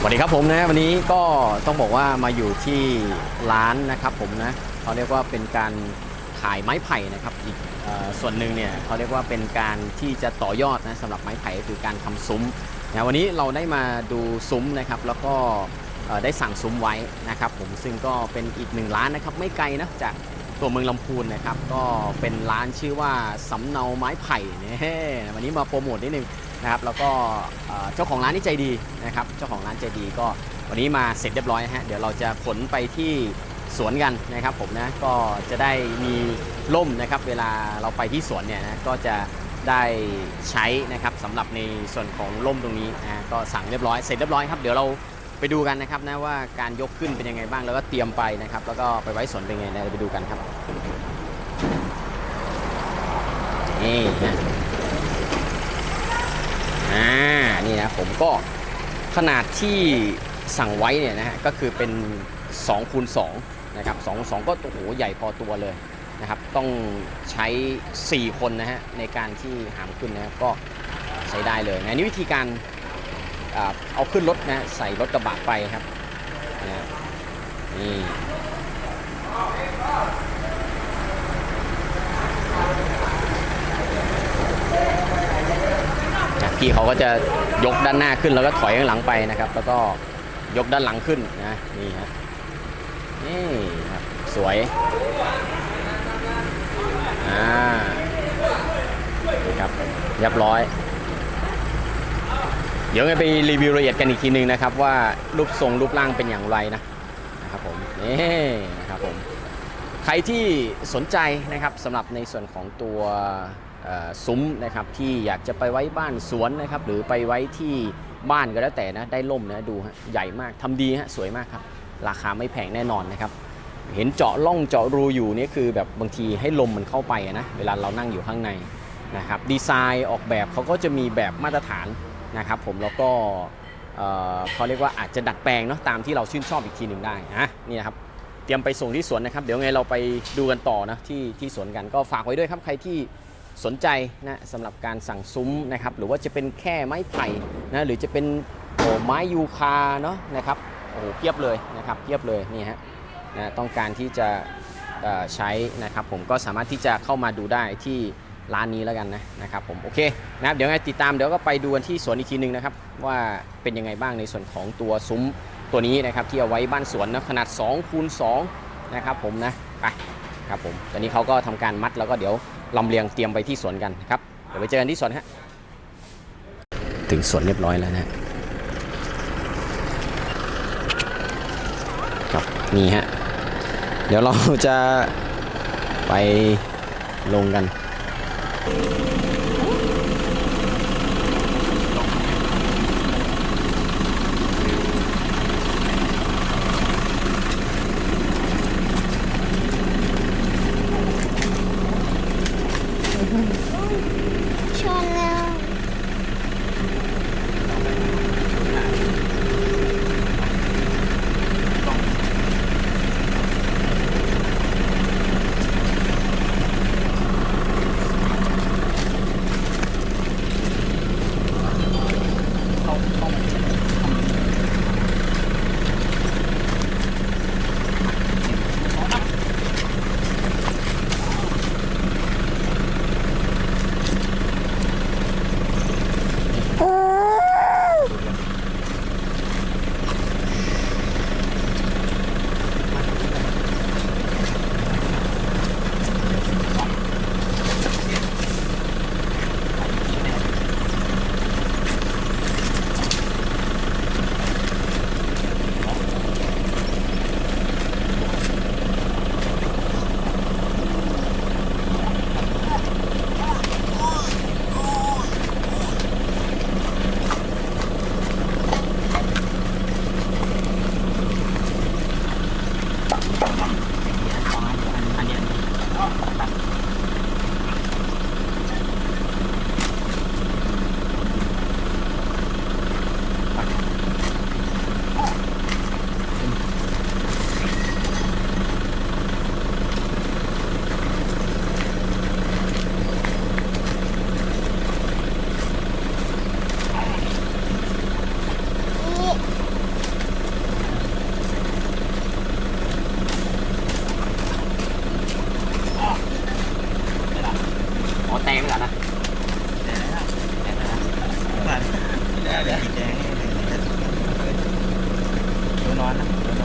สวัสดีครับผมนะวันนี้ก็ต้องบอกว่ามาอยู่ที่ร้านนะครับผมนะเขาเรียกว่าเป็นการขายไม้ไผ่นะครับอีกส่วนหนึ่งเนี่ยเขาเรียกว่าเป็นการที่จะต่อยอดนะสำหรับไม้ไผ่คือการทำซุ้มนะวันนี้เราได้มาดูซุ้มนะครับแล้วก็ได้สั่งซุ้มไว้นะครับผมซึ่งก็เป็นอีกหนึ่งร้านนะครับไม่ไกลนะจากตัวเมืองลำพูนนะครับก็เป็นร้านชื่อว่าสำเนาไม้ไผ่เนี่ยวันนี้มาโปรโมทนิดนึง นะครับแล้วก็เจ้าของร้านนี่ใจดีนะครับเจ้าของร้านใจดีก็วันนี้มาเสร็จเรียบร้อยฮะเดี๋ยวเราจะขนไปที่สวนกันนะครับผมนะก็จะได้มีร่มนะครับเวลาเราไปที่สวนเนี่ยนะก็จะได้ใช้นะครับสำหรับในส่วนของร่มตรงนี้นะก็สั่งเรียบร้อยเสร็จเรียบร้อยครับเดี๋ยวเราไปดูกันนะครับนะว่าการยกขึ้นเป็นยังไงบ้างแล้วก็เตรียมไปนะครับ แล้วก็ไปไว้สวนเป็นยังไงนะไปดูกันครับนี่นะ อ่านี่นะผมก็ขนาดที่สั่งไว้เนี่ยนะฮะก็คือเป็น2คูณ2นะครับ2 2ก็โอ้โหใหญ่พอตัวเลยนะครับต้องใช้ 4 คนนะฮะในการที่หามขึ้นนะครับก็ใช้ได้เลยนะนี่วิธีการอเอาขึ้นรถนะใส่รถกระบะไปครับนี่ะนี่ นะ พี่เขาก็จะยกด้านหน้าขึ้นแล้วก็ถอยข้างหลังไปนะครับ แล้วก็ยกด้านหลังขึ้นนะนี่ฮะนี่ครับสวยอ่านี่ครับเรียบร้อย เดี๋ยวไงไปรีวิวละเอียดกันอีกทีนึงนะครับ ว่ารูปทรงรูปร่างเป็นอย่างไรนะนะครับผมนี่นะครับผมใครที่สนใจนะครับสำหรับในส่วนของตัว ซุ้มนะครับที่อยากจะไปไว้บ้านสวนนะครับหรือไปไว้ที่บ้านก็แล้วแต่นะได้ล่มนะดูฮะใหญ่มากทำดีฮะสวยมากครับ ราคาไม่แพงแน่นอนนะครับ เห็นเจาะล่องเจาะรูอยู่นี่คือแบบบางทีให้ลมมันเข้าไปนะเวลาเรานั่งอยู่ข้างในนะครับดีไซน์ออกแบบเขาก็จะมีแบบมาตรฐานนะครับผมแล้วก็เอ่อเขาเรียกว่าอาจจะดัดแปลงเนาะตามที่เราชื่นชอบอีกทีหนึ่งได้นะนี่นะครับเตรียมไปส่งที่สวนนะครับ เดี๋ยวไงเราไปดูกันต่อนะที่ที่สวนกันก็ฝากไว้ด้วยครับใครที่ สนใจนะสำหรับการสั่งซุ้มนะครับหรือว่าจะเป็นแค่ไม้ไผ่นะหรือจะเป็นโอ้ไม้ยูคาเนาะนะครับโอ้โหเพียบเลยนะครับเพียบเลยนี่ฮะนะต้องการที่จะใช้นะครับผมก็สามารถที่จะเข้ามาดูได้ที่ร้านนี้แล้วกันนะนะครับผมโอเคนะครับเดี๋ยวไงติดตามเดี๋ยวก็ไปดูกันที่สวนอีกทีหนึ่งนะครับว่าเป็นยังไงบ้างในส่วนของตัวซุ้มตัวนี้นะครับที่เอาไว้บ้านสวนนะขนาด2คูณ2นะครับผมนะไปครับผมตอนนี้เขาก็ทำการมัดแล้วก็เดี๋ยว ลำเลียงเตรียมไปที่สวนกันครับ เดี๋ยวไปเจอกันที่สวนฮะถึงสวนเรียบร้อยแล้วนะครับนี่ฮะ เดี๋ยวเราจะไปลงกัน ชนแ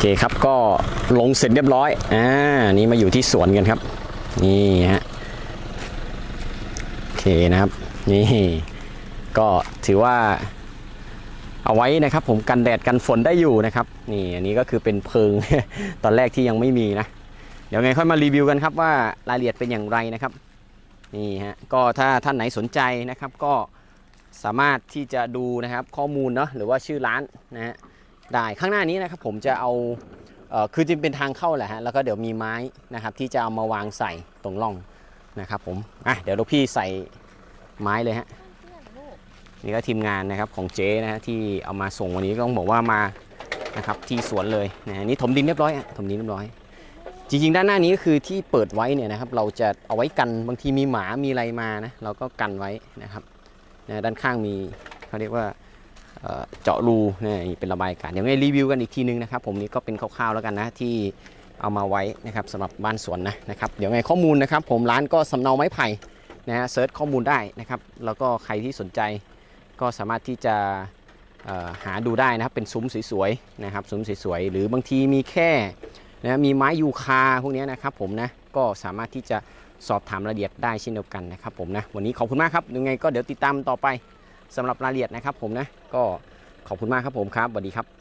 เคครับก็ลงเสร็จเรียบร้อย อ่า นี่มาอยู่ที่สวนกันครับ นี่ฮะ โอเคนะครับ นี่ ก็ถือว่า เอาไว้นะครับ ผมกันแดดกันฝนได้อยู่นะครับ นี่ อันนี้ก็คือเป็นเพิง ตอนแรกที่ยังไม่มีนะ เดี๋ยวไงค่อยมารีวิวกันครับว่ารายละเอียดเป็นอย่างไรนะครับ นี่ฮะ ก็ถ้าท่านไหนสนใจนะครับ ก็สามารถที่จะดูนะครับข้อมูลเนาะหรือว่าชื่อร้านนะฮะ ได้ข้างหน้านี้นะครับผมจะเอาเออคือจะเป็นทางเข้าแหละฮะแล้วก็เดี๋ยวมีไม้นะครับที่จะเอามาวางใส่ตรงร่องนะครับผมอะเดี๋ยวลูกพี่ใส่ไม้เลยฮะนี่ก็ทีมงานนะครับของเจ๊นะฮะที่เอามาส่งวันนี้ก็ต้องบอกว่ามานะครับที่สวนเลยนะนี่ถมดินเรียบร้อยถมดินเรียบร้อย จริงๆ ด้านหน้านี้ก็คือที่เปิดไว้เนี่ยนะครับเราจะเอาไว้กันบางทีมีหมามีอะไรมานะเราก็กันไว้นะครับนะด้านข้างมีเขาเรียกว่า เจาะรูนี่เป็นระบายอากาศเดี๋ยวไงรีวิวกันอีกทีนึงนะครับผมนี่ก็เป็นคร่าวๆแล้วกันนะที่เอามาไว้นะครับสำหรับบ้านสวนนะนะครับเดี๋ยวไงข้อมูลนะครับผมร้านก็สำเนาไม้ไผ่นะฮะเซิร์ชข้อมูลได้นะครับแล้วก็ใครที่สนใจก็สามารถที่จะหาดูได้นะครับเป็นซุ้มสวยๆนะครับซุ้มสวยๆหรือบางทีมีแค่นะมีไม้ยูคาพวกนี้นะครับผมนะก็สามารถที่จะสอบถามรายละเอียดได้เช่นเดียวกันนะครับผมนะวันนี้ขอบคุณมากครับยังไงก็เดี๋ยวติดตามต่อไป สำหรับรายละเอียดนะครับผมนะก็ขอบคุณมากครับผมครับสวัสดีครับ